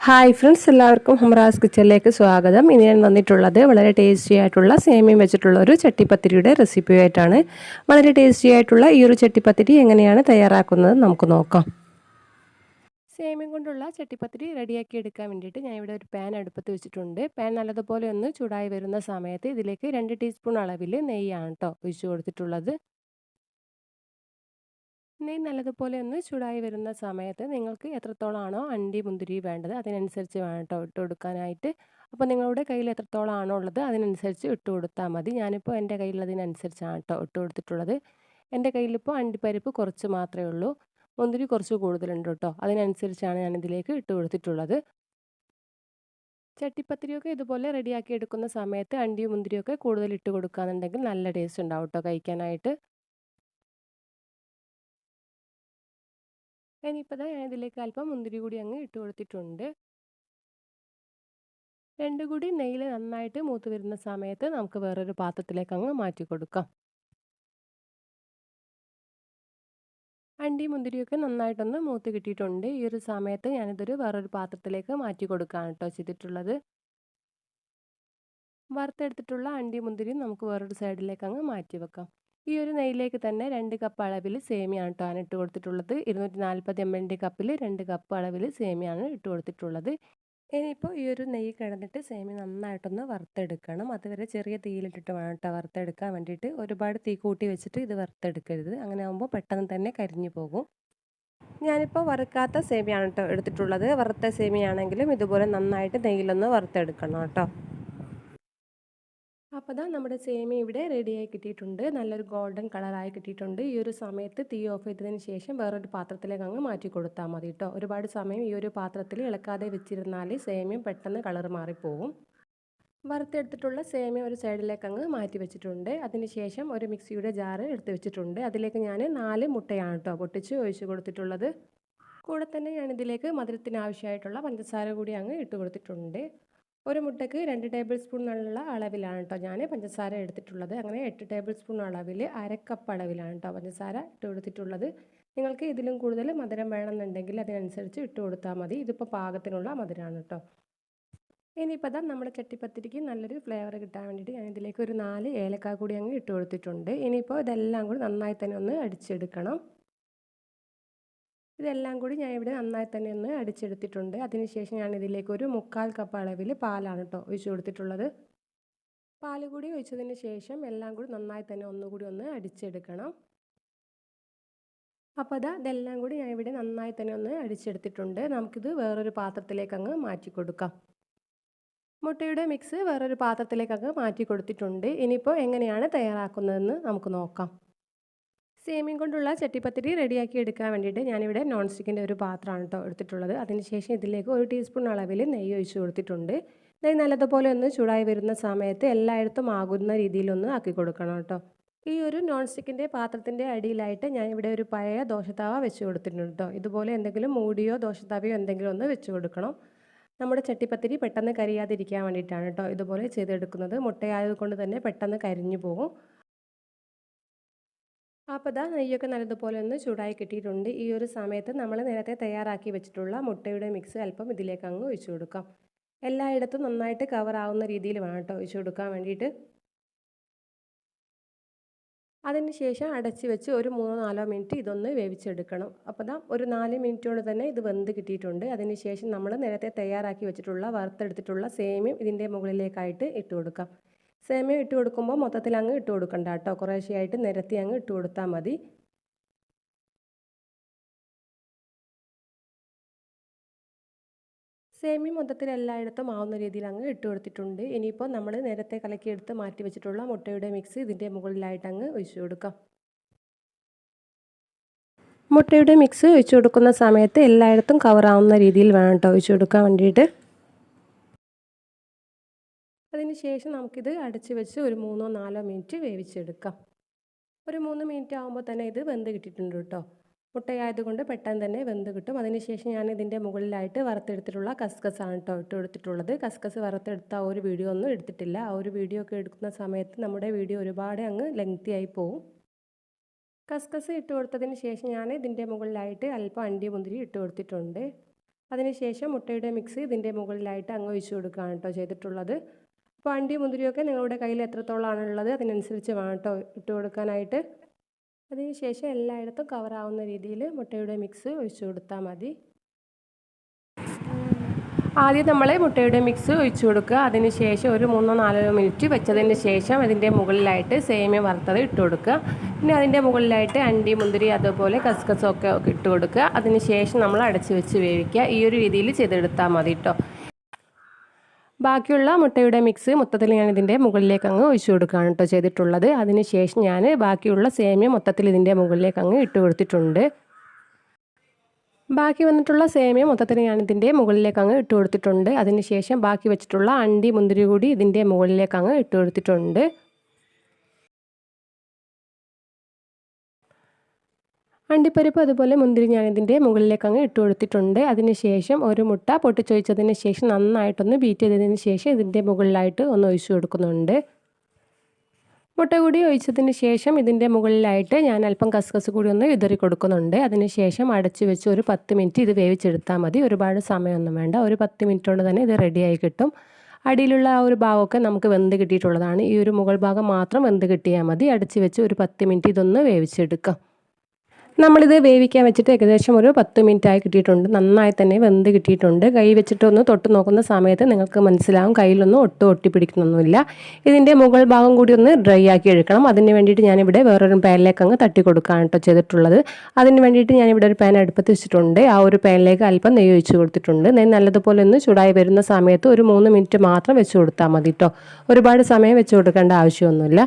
Hi friends എല്ലാവർക്കും ഹംറാസ് കിച്ചണിലേക്ക് സ്വാഗതം. ഇനി ഞാൻ വന്നിട്ടുള്ളത് വളരെ ടേസ്റ്റി ആയിട്ടുള്ള സേമിയം വെച്ചിട്ടുള്ള ഒരു ചട്ടിപ്പത്തിരിയുടെ റെസിപ്പിയായിട്ടാണ് വളരെ ടേസ്റ്റി ആയിട്ടുള്ള ഈ ഒരു ചട്ടിപ്പത്തിരി എങ്ങനെയാണ് തയ്യാറാക്കുന്നത് നമുക്ക് നോക്കാം. സേമിയം കൊണ്ടുള്ള ചട്ടിപ്പത്തിരി റെഡിയാക്കി എടുക്കാൻ വേണ്ടിയിട്ട് ഞാൻ ഇവിടെ ഒരു പാൻ അടുപ്പത്ത് വെച്ചിട്ടുണ്ട്. പാൻ നല്ലതുപോലെ ഒന്ന് ചൂടായി വരുന്ന സമയത്ത് ഇതിലേക്ക് രണ്ട് ടീസ്പൂൺ അളവിൽ നെയ്യാണ് കേട്ടോ ഒഴിച്ചു കൊടുത്തിട്ടുള്ളത്. നെയ്യ് നല്ലതുപോലെ ഒന്ന് ചൂടായി വരുന്ന സമയത്ത് നിങ്ങൾക്ക് എത്രത്തോളമാണോ അണ്ടി മുന്തിരി വേണ്ടത് അതിനനുസരിച്ച് വേണം കേട്ടോ ഇട്ട് കൊടുക്കാനായിട്ട്. അപ്പോൾ നിങ്ങളുടെ കയ്യിൽ എത്രത്തോളമാണോ ഉള്ളത് അതിനനുസരിച്ച് ഇട്ട് കൊടുത്താൽ മതി. ഞാനിപ്പോൾ എന്റെ കയ്യിലതിനനുസരിച്ചാണ് കേട്ടോ ഇട്ട് കൊടുത്തിട്ടുള്ളത്. എന്റെ കയ്യിലിപ്പോൾ അണ്ടിപ്പരിപ്പ് കുറച്ച് മാത്രമേ ഉള്ളൂ. മുന്തിരി കുറച്ച് കൂടുതലുണ്ട് കേട്ടോ അതിനനുസരിച്ചാണ് ഞാൻ ഇതിലേക്ക് ഇട്ട് കൊടുത്തിട്ടുള്ളത്. ചട്ടിപ്പത്തിരിയൊക്കെ ഇതുപോലെ റെഡിയാക്കി എടുക്കുന്ന സമയത്ത് അണ്ടിയും മുന്തിരിയൊക്കെ കൂടുതൽ ഇട്ട് കൊടുക്കുകയാണെന്നുണ്ടെങ്കിൽ നല്ല ടേസ്റ്റ് ഉണ്ടാവും കേട്ടോ കഴിക്കാനായിട്ട്. ഇനിയിപ്പോൾ ഞാൻ ഇതിലേക്ക് അല്പം മുന്തിരി കൂടി അങ്ങ് ഇട്ട് കൊടുത്തിട്ടുണ്ട്. രണ്ട് കൂടി നെയ്യിൽ നന്നായിട്ട് മൂത്ത് വരുന്ന സമയത്ത് നമുക്ക് വേറൊരു പാത്രത്തിലേക്ക് അങ്ങ് മാറ്റി കൊടുക്കാം. അണ്ടി മുന്തിരിയൊക്കെ നന്നായിട്ടൊന്ന് മൂത്ത് കിട്ടിയിട്ടുണ്ട്. ഈ ഒരു സമയത്ത് ഞാനിതൊരു വേറൊരു പാത്രത്തിലേക്ക് മാറ്റി കൊടുക്കുകയാണ് കേട്ടോ ചെയ്തിട്ടുള്ളത്. വറുത്തെടുത്തിട്ടുള്ള അണ്ടി മുന്തിരി നമുക്ക് വേറൊരു സൈഡിലേക്ക് അങ്ങ് മാറ്റി വെക്കാം. ഈ ഒരു നെയ്യിലേക്ക് തന്നെ രണ്ട് കപ്പ് അളവിൽ സേമിയാണ് കേട്ടോ ഇട്ട് കൊടുത്തിട്ടുള്ളത്. ഇരുന്നൂറ്റി നാൽപ്പത് എം കപ്പിൽ രണ്ട് കപ്പ് അളവിൽ സേമിയാണ് ഇട്ട് കൊടുത്തിട്ടുള്ളത്. ഇനിയിപ്പോൾ ഈ ഒരു നെയ്യ് കിടന്നിട്ട് സേമി നന്നായിട്ടൊന്ന് വറുത്തെടുക്കണം. അതുവരെ ചെറിയ തീയിലിട്ടിട്ട് വേണം കേട്ടോ വറുത്തെടുക്കാൻ വേണ്ടിയിട്ട്. ഒരുപാട് തീ കൂട്ടി വെച്ചിട്ട് ഇത് വറുത്തെടുക്കരുത്. അങ്ങനെ ആകുമ്പോൾ പെട്ടെന്ന് തന്നെ കരിഞ്ഞു പോകും. ഞാനിപ്പോൾ വറുക്കാത്ത സേമിയാണ് കേട്ടോ എടുത്തിട്ടുള്ളത്. വറുത്ത സേമിയാണെങ്കിലും ഇതുപോലെ നന്നായിട്ട് നെയ്യിലൊന്ന് വറുത്തെടുക്കണം കേട്ടോ അപ്പോൾ ദാ നമ്മുടെ സേമിയ ഇവിടെ റെഡിയായി കിട്ടിയിട്ടുണ്ട്. നല്ലൊരു ഗോൾഡൻ കളറായി കിട്ടിയിട്ടുണ്ട്. ഈ ഒരു സമയത്ത് തീ ഓഫ് ചെയ്തതിന് ശേഷം വേറൊരു പാത്രത്തിലേക്ക് അങ്ങ് മാറ്റി കൊടുത്താൽ മതി കേട്ടോ ഒരുപാട് സമയം ഈ ഒരു പാത്രത്തിൽ ഇളക്കാതെ വെച്ചിരുന്നാൽ സേമിയം പെട്ടെന്ന് കളർ മാറിപ്പോവും. വറുത്തെടുത്തിട്ടുള്ള സേമിയ ഒരു സൈഡിലേക്ക് അങ്ങ് മാറ്റി വെച്ചിട്ടുണ്ട്. അതിനുശേഷം ഒരു മിക്സിയുടെ ജാറ് എടുത്ത് വെച്ചിട്ടുണ്ട്. അതിലേക്ക് ഞാൻ നാല് മുട്ടയാണ് കേട്ടോ പൊട്ടിച്ച് ഒഴിച്ചു കൊടുത്തിട്ടുള്ളത്. കൂടെ തന്നെ ഞാനിതിലേക്ക് മധുരത്തിന് ആവശ്യമായിട്ടുള്ള പഞ്ചസാര കൂടി അങ്ങ് ഇട്ട് കൊടുത്തിട്ടുണ്ട്. ഒരു മുട്ടയ്ക്ക് രണ്ട് ടേബിൾ സ്പൂൺ എന്നുള്ള അളവിലാണ് കേട്ടോ ഞാൻ പഞ്ചസാര എടുത്തിട്ടുള്ളത്. അങ്ങനെ എട്ട് ടേബിൾ സ്പൂൺ അളവിൽ അരക്കപ്പ് അളവിലാണ് കേട്ടോ പഞ്ചസാര ഇട്ട് കൊടുത്തിട്ടുള്ളത്. നിങ്ങൾക്ക് ഇതിലും കൂടുതൽ മധുരം വേണമെന്നുണ്ടെങ്കിൽ അതിനനുസരിച്ച് ഇട്ട് കൊടുത്താൽ മതി. ഇതിപ്പോൾ പാകത്തിനുള്ള മധുരമാണ് കേട്ടോ ഇനിയിപ്പോൾ അതാ നമ്മുടെ ചട്ടിപ്പത്തിരിക്ക് നല്ലൊരു ഫ്ലേവർ കിട്ടാൻ വേണ്ടിയിട്ട് ഞാൻ ഇതിലേക്ക് ഒരു നാല് ഏലക്ക കൂടി അങ്ങ് ഇട്ട് കൊടുത്തിട്ടുണ്ട്. ഇനിയിപ്പോൾ ഇതെല്ലാം കൂടി നന്നായി തന്നെ ഒന്ന് അടിച്ചെടുക്കണം. ഇതെല്ലാം കൂടി ഞാൻ ഇവിടെ നന്നായി തന്നെ ഒന്ന് അടിച്ചെടുത്തിട്ടുണ്ട്. അതിനുശേഷം ഞാൻ ഇതിലേക്ക് ഒരു മുക്കാൽ കപ്പ് അളവിൽ പാലാണ് കേട്ടോ ഒഴിച്ചു കൊടുത്തിട്ടുള്ളത്. പാൽ കൂടി ഒഴിച്ചതിന് ശേഷം എല്ലാം കൂടി നന്നായി തന്നെ ഒന്നുകൂടി ഒന്ന് അടിച്ചെടുക്കണം. അപ്പോൾ അതാ ഇതെല്ലാം കൂടി ഞാൻ ഇവിടെ നന്നായി തന്നെ ഒന്ന് അടിച്ചെടുത്തിട്ടുണ്ട്. നമുക്കിത് വേറൊരു പാത്രത്തിലേക്ക് അങ്ങ് മാറ്റി കൊടുക്കാം. മുട്ടയുടെ മിക്സ് വേറൊരു പാത്രത്തിലേക്ക് അങ്ങ് മാറ്റി കൊടുത്തിട്ടുണ്ട്. ഇനിയിപ്പോൾ എങ്ങനെയാണ് തയ്യാറാക്കുന്നതെന്ന് നമുക്ക് നോക്കാം. സേമിയം കൊണ്ടുള്ള ചട്ടിപ്പത്തിരി റെഡിയാക്കി എടുക്കാൻ വേണ്ടിയിട്ട് ഞാനിവിടെ നോൺ സ്റ്റിക്കിന്റെ ഒരു പാത്രമാണ് കേട്ടോ എടുത്തിട്ടുള്ളത്. അതിനുശേഷം ഇതിലേക്ക് ഒരു ടീസ്പൂൺ അളവിൽ നെയ്യ് ഒഴിച്ച് കൊടുത്തിട്ടുണ്ട്. നെയ്യ് നല്ലതുപോലെ ഒന്ന് ചൂടായി വരുന്ന സമയത്ത് എല്ലായിടത്തും ആകുന്ന രീതിയിലൊന്ന് ആക്കി കൊടുക്കണം കേട്ടോ ഈ ഒരു നോൺ സ്റ്റിക്കിന്റെ പാത്രത്തിന്റെ അടിയിലായിട്ട് ഞാൻ ഇവിടെ ഒരു പഴയ ദോശത്താവ വെച്ച് കൊടുത്തിട്ടുണ്ട് കേട്ടോ ഇതുപോലെ എന്തെങ്കിലും മൂടിയോ ദോശത്താവയോ എന്തെങ്കിലും ഒന്ന് വെച്ച് കൊടുക്കണം. നമ്മുടെ ചട്ടിപ്പത്തിരി പെട്ടെന്ന് കരിയാതിരിക്കാൻ വേണ്ടിയിട്ടാണ് കേട്ടോ ഇതുപോലെ ചെയ്തെടുക്കുന്നത്. മുട്ടയായത് കൊണ്ട് തന്നെ പെട്ടെന്ന് കരിഞ്ഞു പോകും. അപ്പോൾ ഇതാ നെയ്യൊക്കെ നല്ലതുപോലെ ഒന്ന് ചൂടായി കിട്ടിയിട്ടുണ്ട്. ഈ ഒരു സമയത്ത് നമ്മൾ നേരത്തെ തയ്യാറാക്കി വെച്ചിട്ടുള്ള മുട്ടയുടെ മിക്സ് അല്പം ഇതിലേക്ക് അങ്ങ് ഒഴിച്ചു കൊടുക്കാം. എല്ലായിടത്തും നന്നായിട്ട് കവർ ആവുന്ന രീതിയിൽ വേണം കേട്ടോ ഒഴിച്ചു കൊടുക്കാൻ വേണ്ടിയിട്ട്. അതിന് ശേഷം അടച്ച് വെച്ച് ഒരു മൂന്നോ നാലോ മിനിറ്റ് ഇതൊന്ന് വേവിച്ചെടുക്കണം. അപ്പോൾ ദാ ഒരു നാല് മിനിറ്റോട് തന്നെ ഇത് വെന്ത് കിട്ടിയിട്ടുണ്ട്. അതിന് ശേഷം നമ്മൾ നേരത്തെ തയ്യാറാക്കി വെച്ചിട്ടുള്ള വറുത്തെടുത്തിട്ടുള്ള സേമിയം ഇതിന്റെ മുകളിലേക്കായിട്ട് ഇട്ട് കൊടുക്കാം. സേമിയ ഇട്ട് കൊടുക്കുമ്പോൾ മൊത്തത്തിൽ അങ്ങ് ഇട്ട് കൊടുക്കണ്ട കേട്ടോ. കുറേശ്ശെയായിട്ട് നിരത്തി അങ്ങ് ഇട്ട് കൊടുത്താൽ മതി. സേമി മൊത്തത്തിൽ എല്ലായിടത്തും ആവുന്ന രീതിയിൽ അങ്ങ് ഇട്ട് കൊടുത്തിട്ടുണ്ട്. ഇനിയിപ്പോൾ നമ്മൾ നേരത്തെ കലക്കിയെടുത്ത് മാറ്റി വെച്ചിട്ടുള്ള മുട്ടയുടെ മിക്സ് ഇതിന്റെ മുകളിലായിട്ട് അങ്ങ് ഒഴിച്ചു കൊടുക്കാം. മുട്ടയുടെ മിക്സ് ഒഴിച്ചു കൊടുക്കുന്ന സമയത്ത് എല്ലായിടത്തും കവറാവുന്ന രീതിയിൽ വേണം കേട്ടോ ഒഴിച്ചു കൊടുക്കാൻ വേണ്ടിയിട്ട്. അതിന് ശേഷം നമുക്കിത് അടച്ച് വെച്ച് ഒരു മൂന്നോ നാലോ മിനിറ്റ് വേവിച്ചെടുക്കാം. ഒരു മൂന്ന് മിനിറ്റ് ആകുമ്പോൾ തന്നെ ഇത് വെന്ത് കിട്ടിയിട്ടുണ്ട് കേട്ടോ. മുട്ടയായതുകൊണ്ട് പെട്ടെന്ന് തന്നെ വെന്ത് കിട്ടും. അതിനുശേഷം ഞാൻ ഇതിന്റെ മുകളിലായിട്ട് വറുത്തെടുത്തിട്ടുള്ള കസ്കസാണ് കേട്ടോ ഇട്ട് കൊടുത്തിട്ടുള്ളത്. കസ്കസ് വറുത്തെടുത്ത ആ ഒരു വീഡിയോ ഒന്നും എടുത്തിട്ടില്ല. ആ ഒരു വീഡിയോ ഒക്കെ എടുക്കുന്ന സമയത്ത് നമ്മുടെ വീഡിയോ ഒരുപാട് അങ്ങ് ലെങ്തി ആയി പോവും. കസ്കസ് ഇട്ട് കൊടുത്തതിന് ശേഷം ഞാൻ ഇതിന്റെ മുകളിലായിട്ട് അല്പം അണ്ടി മുന്തിരി ഇട്ട് കൊടുത്തിട്ടുണ്ട്. അതിനുശേഷം മുട്ടയുടെ മിക്സ് ഇതിന്റെ മുകളിലായിട്ട് അങ്ങ് ഒഴിച്ചു കൊടുക്കുകയാണ് കേട്ടോ ചെയ്തിട്ടുള്ളത്. അപ്പോൾ അണ്ടി മുന്തിരിയൊക്കെ നിങ്ങളുടെ കയ്യിൽ എത്രത്തോളമാണ് ഉള്ളത് അതിനനുസരിച്ച് വേണം കേട്ടോ ഇട്ട് കൊടുക്കാനായിട്ട്. അതിനുശേഷം എല്ലായിടത്തും കവറാവുന്ന രീതിയിൽ മുട്ടയുടെ മിക്സ് ഒഴിച്ചു കൊടുത്താൽ മതി. ആദ്യം നമ്മൾ മുട്ടയുടെ മിക്സ് ഒഴിച്ചു കൊടുക്കുക. അതിന് ശേഷം ഒരു മൂന്നോ നാലോ മിനിറ്റ് വെച്ചതിന് ശേഷം അതിന്റെ മുകളിലായിട്ട് സേമിയ വറുത്തത് ഇട്ട് കൊടുക്കുക. പിന്നെ അതിന്റെ മുകളിലായിട്ട് അണ്ടി മുന്തിരി അതുപോലെ കസ്കസൊക്കെ ഇട്ട് കൊടുക്കുക. അതിന് ശേഷം നമ്മൾ അടച്ച് വെച്ച് വേവിക്കുക. ഈ ഒരു രീതിയിൽ ചെയ്തെടുത്താൽ മതി കേട്ടോ ബാക്കിയുള്ള മുട്ടയുടെ മിക്സ് മൊത്തത്തിൽ ഞാൻ ഇതിന്റെ മുകളിലേക്ക് അങ്ങ് ഒഴിച്ചു കൊടുക്കുകയാണ് കേട്ടോ ചെയ്തിട്ടുള്ളത്. അതിനുശേഷം ഞാൻ ബാക്കിയുള്ള സേമിയ മൊത്തത്തിൽ ഇതിന്റെ മുകളിലേക്ക് അങ്ങ് ഇട്ട് കൊടുത്തിട്ടുണ്ട്. ബാക്കി വന്നിട്ടുള്ള സേമിയ മൊത്തത്തിൽ ഞാൻ ഇതിന്റെ മുകളിലേക്ക് അങ്ങ് ഇട്ട് കൊടുത്തിട്ടുണ്ട്. അതിനുശേഷം ബാക്കി വെച്ചിട്ടുള്ള അണ്ടി മുന്തിരി കൂടി ഇതിന്റെ മുകളിലേക്ക് അങ്ങ് ഇട്ട് കൊടുത്തിട്ടുണ്ട്. അണ്ടിപ്പരിപ്പ് അതുപോലെ മുന്തിരി ഞാൻ ഇതിന്റെ മുകളിലേക്ക് അങ്ങ് ഇട്ട് കൊടുത്തിട്ടുണ്ട്. അതിന് ശേഷം ഒരു മുട്ട പൊട്ടിച്ചൊഴിച്ചതിന് ശേഷം നന്നായിട്ടൊന്ന് ബീറ്റ് ചെയ്തതിന് ശേഷം ഇതിന്റെ മുകളിലായിട്ട് ഒന്ന് ഒഴിച്ചു കൊടുക്കുന്നുണ്ട്. മുട്ട കൂടി ഒഴിച്ചതിന് ശേഷം ഇതിന്റെ മുകളിലായിട്ട് ഞാൻ അല്പം കസ്കസ് കൂടി ഒന്ന് വിതറി കൊടുക്കുന്നുണ്ട്. അതിന് ശേഷം അടച്ചു വെച്ച് ഒരു പത്ത് മിനിറ്റ് ഇത് വേവിച്ചെടുത്താൽ മതി. ഒരുപാട് സമയമൊന്നും വേണ്ട. ഒരു പത്ത് മിനിറ്റ് കൊണ്ട് തന്നെ ഇത് റെഡിയായി കിട്ടും. അടിയിലുള്ള ആ ഒരു ഭാഗമൊക്കെ നമുക്ക് വെന്ത് കിട്ടിയിട്ടുള്ളതാണ്. ഈ ഒരു മുകൾ ഭാഗം മാത്രം വെന്ത് കിട്ടിയാൽ മതി. അടച്ചു വെച്ച് ഒരു പത്ത് മിനിറ്റ് ഇതൊന്ന് വേവിച്ചെടുക്കാം. നമ്മളിത് വേവിക്കാൻ വെച്ചിട്ട് ഏകദേശം ഒരു പത്ത് മിനിറ്റ് ആയി കിട്ടിയിട്ടുണ്ട്. നന്നായി തന്നെ വെന്ത് കിട്ടിയിട്ടുണ്ട്. കൈ വെച്ചിട്ട് ഒന്ന് തൊട്ട് നോക്കുന്ന സമയത്ത് നിങ്ങൾക്ക് മനസ്സിലാവും. കയ്യിലൊന്നും ഒട്ടും ഒട്ടി പിടിക്കുന്നൊന്നുമില്ല ഇതിന്റെ മുകൾ ഭാഗം കൂടി ഒന്ന് ഡ്രൈ ആക്കി എടുക്കണം. അതിന് വേണ്ടിയിട്ട് ഞാനിവിടെ വേറൊരു പാനിലേക്ക് അങ്ങ് തട്ടി കൊടുക്കുകയാണ് കേട്ടോ ചെയ്തിട്ടുള്ളത്. അതിന് വേണ്ടിയിട്ട് ഞാനിവിടെ ഒരു പാൻ അടുപ്പത്ത് വെച്ചിട്ടുണ്ട്. ആ ഒരു പാനിലേക്ക് അല്പം നെയ്യ് ഒഴിച്ച് കൊടുത്തിട്ടുണ്ട്. നെയ്യ് നല്ലതുപോലെ ഒന്ന് ചൂടായി വരുന്ന സമയത്ത് ഒരു മൂന്ന് മിനിറ്റ് മാത്രം വെച്ച് കൊടുത്താൽ മതി കേട്ടോ. ഒരുപാട് സമയം വെച്ച് കൊടുക്കേണ്ട ആവശ്യമൊന്നുമില്ല.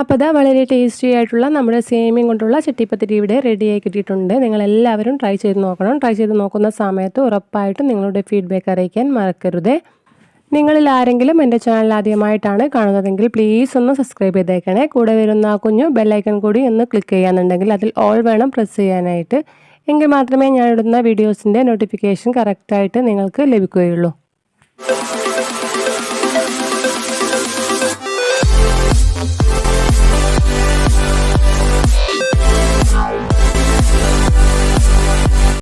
അപ്പോൾ അതാ വളരെ ടേസ്റ്റി ആയിട്ടുള്ള നമ്മുടെ സേമിയം കൊണ്ടുള്ള ചട്ടിപ്പത്തിരി ഇവിടെ റെഡിയായി കിട്ടിയിട്ടുണ്ട്. നിങ്ങളെല്ലാവരും ട്രൈ ചെയ്ത് നോക്കണം. ട്രൈ ചെയ്ത് നോക്കുന്ന സമയത്ത് ഉറപ്പായിട്ടും നിങ്ങളുടെ ഫീഡ്ബാക്ക് അറിയിക്കാൻ മറക്കരുത്. നിങ്ങളിൽ ആരെങ്കിലും എന്റെ ചാനൽ ആദ്യമായിട്ടാണ് കാണുന്നതെങ്കിൽ പ്ലീസ് ഒന്ന് സബ്സ്ക്രൈബ് ചെയ്തേക്കണേ. കൂടെ വരുന്ന ആ കുഞ്ഞു ബെല്ലൈക്കൺ കൂടി ഒന്ന് ക്ലിക്ക് ചെയ്യാന്നുണ്ടെങ്കിൽ അതിൽ ഓൾ വേണം പ്രസ് ചെയ്യാനായിട്ട്. എങ്കിൽ മാത്രമേ ഞാൻ ഇടുന്ന വീഡിയോസിന്റെ നോട്ടിഫിക്കേഷൻ കറക്റ്റായിട്ട് നിങ്ങൾക്ക് ലഭിക്കുകയുള്ളൂ.